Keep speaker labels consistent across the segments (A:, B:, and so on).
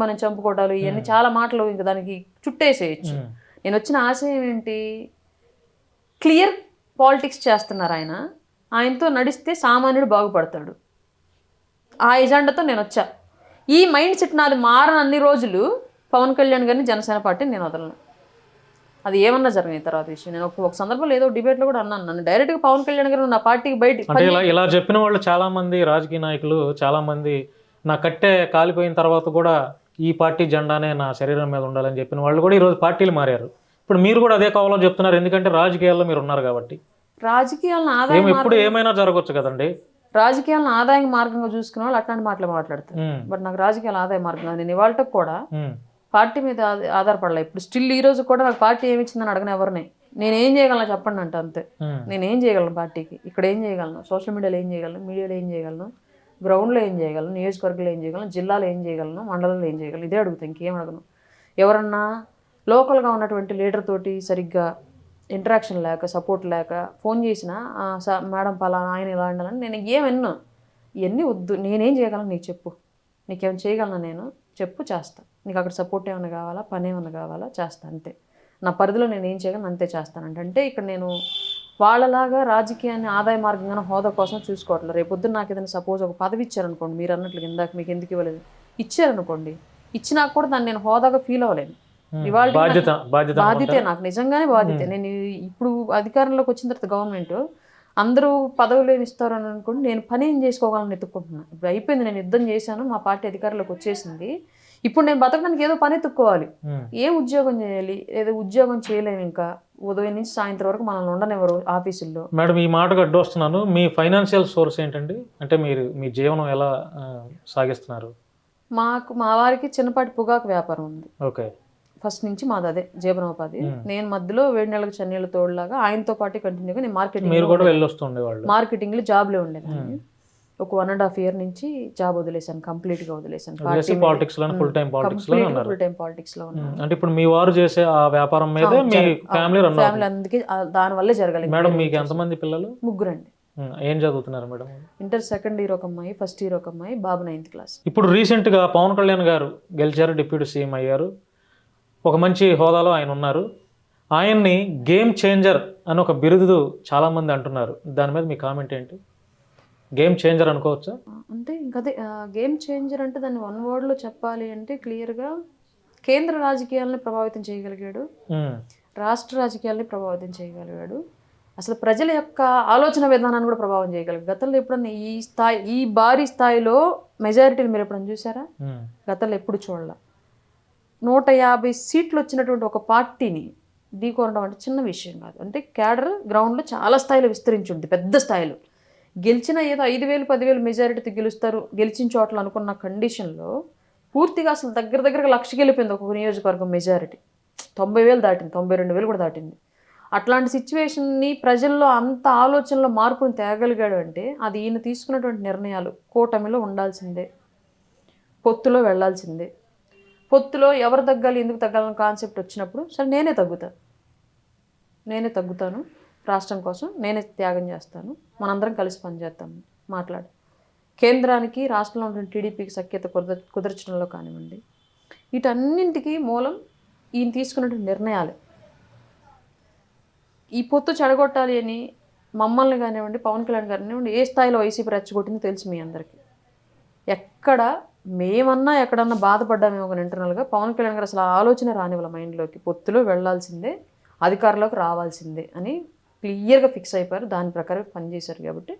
A: మనం చంపుకోవడాలు ఇవన్నీ చాలా మాటలు ఇంకా దానికి చుట్టేసేయచ్చు. నేను వచ్చిన ఆశయం ఏంటి? క్లియర్ పాలిటిక్స్ చేస్తున్నారు ఆయన. ఆయనతో నడిస్తే సామాన్యుడు బాగుపడతాడు. ఆ ఎజెండాతో నేను వచ్చా. ఈ మైండ్ సెట్ నాది మారని అన్ని రోజులు పవన్ కళ్యాణ్ గారిని జనసేన పార్టీని నేను వదలను. అది ఏమన్నా జరిగిన తర్వాత విషయం. నేను ఒక సందర్భంలో ఏదో డిబేట్లో కూడా అన్నాను. నన్ను డైరెక్ట్గా పవన్ కళ్యాణ్ గారు నా పార్టీకి బయట
B: ఇలా ఇలా చెప్పిన వాళ్ళు చాలా మంది రాజకీయ నాయకులు చాలా మంది నా కట్టె కాలిపోయిన తర్వాత కూడా ఈ పార్టీ జెండానే నా శరీరం మీద ఉండాలని చెప్పిన వాళ్ళు కూడా ఈరోజు పార్టీలు మారారు. ఇప్పుడు మీరు కూడా అదే కావాలో చెప్తున్నారు. ఎందుకంటే రాజకీయాల్లో మీరు ఉన్నారు కాబట్టి.
A: రాజకీయాలను ఆదాయ
B: ఎప్పుడు ఏమైనా జరగవచ్చు కదండి.
A: రాజకీయాలను ఆదాయ మార్గంగా చూసుకునే వాళ్ళు అట్లాంటి మాటలు మాట్లాడతారు. బట్ నాకు రాజకీయాల ఆదాయ మార్గం. నేను ఇవాళ కూడా పార్టీ మీద ఆధ- ఆధారపడలే. ఇప్పుడు స్టిల్ ఈ రోజు కూడా నాకు పార్టీ ఏమి ఇచ్చిందని అడగను ఎవరిని. నేను ఏం చేయగలను చెప్పండి అంటే అంతే. నేను ఏం చేయగలను పార్టీకి? ఇక్కడ ఏం చేయగలను? సోషల్ మీడియాలో ఏం చేయగలను? మీడియాలో ఏం చేయగలను? గ్రౌండ్లో ఏం చేయగలను నియోజకవర్గంలో ఏం చేయగలను జిల్లాలో ఏం చేయగలను మండలంలో ఏం చేయగలను ఇదే అడుగుతాను ఇంకేం అడగను. ఎవరన్నా లోకల్గా ఉన్నటువంటి లీడర్ తోటి సరిగ్గా ఇంటరాక్షన్ లేక సపోర్ట్ లేక ఫోన్ చేసినా మేడం పలానా ఆయన ఇలా ఉండాలని నేను ఏం విన్నా. ఇవన్నీ వద్దు నేనేం చేయగలను నీకు చెప్పు. నీకేమైనా చేయగలను నేను? చెప్పు చేస్తా. నీకు అక్కడ సపోర్ట్ ఏమైనా కావాలా పని ఏమైనా కావాలా చేస్తా అంతే. నా పరిధిలో నేను ఏం చేయగలను అంతే చేస్తానంటే అంటే ఇక్కడ నేను వాళ్ళలాగా రాజకీయాన్ని ఆదాయ మార్గంగా హోదా కోసం చూసుకోవట్లేదు. రేపు పొద్దున్న నాకు ఏదైనా సపోజ్ ఒక పదవి ఇచ్చారనుకోండి మీరు అన్నట్లు ఇందాక మీకు ఎందుకు ఇవ్వలేదు? ఇచ్చారనుకోండి ఇచ్చినా కూడా దాన్ని నేను హోదాగా ఫీల్ అవ్వలేను. ఇవాళ
B: బాధ్యత
A: నాకు నిజంగానే బాధ్యత. నేను ఇప్పుడు అధికారంలోకి వచ్చిన తర్వాత గవర్నమెంట్ అందరూ పదవులు ఏమి ఇస్తారు అని అనుకోండి నేను పని ఏం చేసుకోగలను ఎత్తుక్కుంటున్నాను. ఇప్పుడు అయిపోయింది నేను యుద్ధం చేశాను మా పార్టీ అధికారంలోకి వచ్చేసింది. ఇప్పుడు నేను బతకడానికి ఏదో పని ఎత్తుక్కోవాలి. ఏం ఉద్యోగం చేయాలి? ఏదో ఉద్యోగం చేయలేము ఇంకా. ఉదయం నుంచి సాయంత్రం వరకు మనల్ని ఉండనివ్వరు ఆఫీసుల్లో.
B: మేడం ఈ మాటకు అడ్డొస్తున్నాను. మీ ఫైనాన్షియల్ సోర్స్ ఏంటండి? అంటే మీరు మీ జీవనం ఎలా సాగిస్తున్నారు?
A: మాకు మా వారికి చిన్నపాటి పొగాకు వ్యాపారం ఉంది.
B: ఓకే.
A: ఫస్ట్ నుంచి మాది అదే జీవనోపాధి. నేను మధ్యలో వేడి నెలలకు చన్నీళ్ళ తోడులాగా ఆయనతో పాటు కంటిన్యూగా నేను మార్కెటింగ్
B: మీరు కూడా వెళ్ళొస్తుండేవాళ్ళు.
A: మార్కెటింగ్లో జాబ్లో ఉండేదాన్ని. ఒక వన్ అండ్ హాఫ్ ఇయర్ నుంచి జాబ్ వదిలేశాను కంప్లీట్గా వదిలేశాను.
B: పాలిటిక్స్లో ఫుల్ టైం పాలిటిక్స్లో ఉన్నారు.
A: ఫుల్ టైం పాలిటిక్స్లో ఉన్నాను
B: ఉమ్, అంటే ఇప్పుడు మీ వారు చేసే ఆ వ్యాపారం మీదే మీ ఫ్యామిలీ రన్
A: ఫ్యామిలీ అందుకే దాని వల్లే జరగలేదు.
B: మేడం మీకు ఎంతమంది పిల్లలు?
A: ముగ్గురండి.
B: ఉమ్, ఏం చదువుతున్నారు మేడం?
A: ఇంటర్ సెకండ్ ఇయర్ ఒక అమ్మాయి ఫస్ట్ ఇయర్ ఒక అమ్మాయి బాబు నైన్త్ క్లాస్
B: ఇప్పుడు రీసెంట్గా పవన్ కళ్యాణ్ గారు గెలిచారు డిప్యూటీ సీఎం అయ్యారు. ఒక మంచి హోదాలో ఆయన ఉన్నారు. ఆయన్ని గేమ్ చేంజర్ అని ఒక బిరుదు చాలా మంది అంటున్నారు. దాని మీద మీ కామెంట్ ఏంటి? గేమ్ చేంజర్ అనుకోవచ్చా?
A: అంటే ఇంకా అదే గేమ్ చేంజర్ అంటే దాన్ని వన్ వర్డ్లో చెప్పాలి అంటే క్లియర్గా కేంద్ర రాజకీయాలను ప్రభావితం చేయగలిగాడు.
B: ఉమ్,
A: రాష్ట్ర రాజకీయాల్ని ప్రభావితం చేయగలిగాడు. అసలు ప్రజల యొక్క ఆలోచన విధానాన్ని కూడా ప్రభావం చేయగలిగాడు. గతంలో ఎప్పుడన్నా ఈ స్థాయి ఈ భారీ స్థాయిలో మెజారిటీని మీరు ఎప్పుడన్నా చూసారా?
B: ఉమ్,
A: గతంలో ఎప్పుడు చూడాల. నూట యాభై సీట్లు వచ్చినటువంటి ఒక పార్టీని ఢీకొనడం అంటే చిన్న విషయం కాదు. అంటే క్యాడర్ గ్రౌండ్లో చాలా స్థాయిలో విస్తరించి ఉంది పెద్ద స్థాయిలో. గెలిచిన ఏదో ఐదు వేలు పదివేలు మెజారిటీతో గెలుస్తారు గెలిచిన చోట్ల అనుకున్న కండిషన్లో పూర్తిగా అసలు దగ్గర దగ్గరగా లక్ష గెలిపోయింది ఒక్కొక్క నియోజకవర్గం మెజారిటీ. తొంభై వేలు దాటింది తొంభై రెండు వేలు కూడా దాటింది. అట్లాంటి సిచ్యువేషన్ని ప్రజల్లో అంత ఆలోచనలో మార్పును తేగలిగాడు అంటే అది ఈయన తీసుకున్నటువంటి నిర్ణయాలు కూటమిలో ఉండాల్సిందే పొత్తులో వెళ్ళాల్సిందే పొత్తులో ఎవరు తగ్గాలి ఎందుకు తగ్గాలని కాన్సెప్ట్ వచ్చినప్పుడు సరే నేనే తగ్గుతా నేనే తగ్గుతాను రాష్ట్రం కోసం నేనే త్యాగం చేస్తాను. మనందరం కలిసి పనిచేద్దాం. మాట్లాడు. కేంద్రానికి రాష్ట్రంలో ఉన్న టీడీపీకి సఖ్యత కుదర కుదర్చడంలో కానివ్వండి. వీటన్నింటికి మూలం ఈయన తీసుకున్నటువంటి నిర్ణయాలే. ఈ పొత్తు చెడగొట్టాలి అని మమ్మల్ని కానివ్వండి పవన్ కళ్యాణ్ కానివ్వండి ఏ స్థాయిలో వైసీపీ రెచ్చగొట్టిందో తెలుసు మీ అందరికీ. ఎక్కడ మేమన్నా ఎక్కడన్నా బాధపడ్డామేమో ఒక ఇంటర్నల్గా పవన్ కళ్యాణ్ గారు అసలు ఆలోచన ఆలోచన రానివ్వాల మైండ్లోకి. పొత్తులో వెళ్ళాల్సిందే అధికారంలోకి రావాల్సిందే అని క్లియర్గా ఫిక్స్ అయిపోయారు. దాని ప్రకారం పనిచేశారు కాబట్టి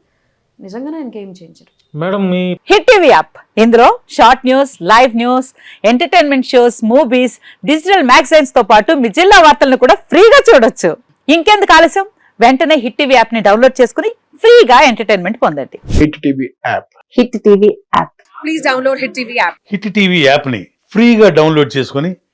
A: నిజంగానే ఆయనకి ఏం చేయించారు.
B: మేడం మీ
C: హిట్ టీవీ యాప్. ఇందులో short news live news entertainment shows movies digital మ్యాగజైన్స్తో పాటు మీ జిల్లా వార్తలను కూడా ఫ్రీగా చూడొచ్చు. ఇంకెందుకు ఆలస్యం? వెంటనే హిట్ టీవీ యాప్ని డౌన్లోడ్ చేసుకుని ఫ్రీగా ఎంటర్టైన్మెంట్ పొందండి.
D: Hit TV app.
C: Hit TV app.
E: Hit TV యాప్ని ఫ్రీగా డౌన్లోడ్ చేసుకొని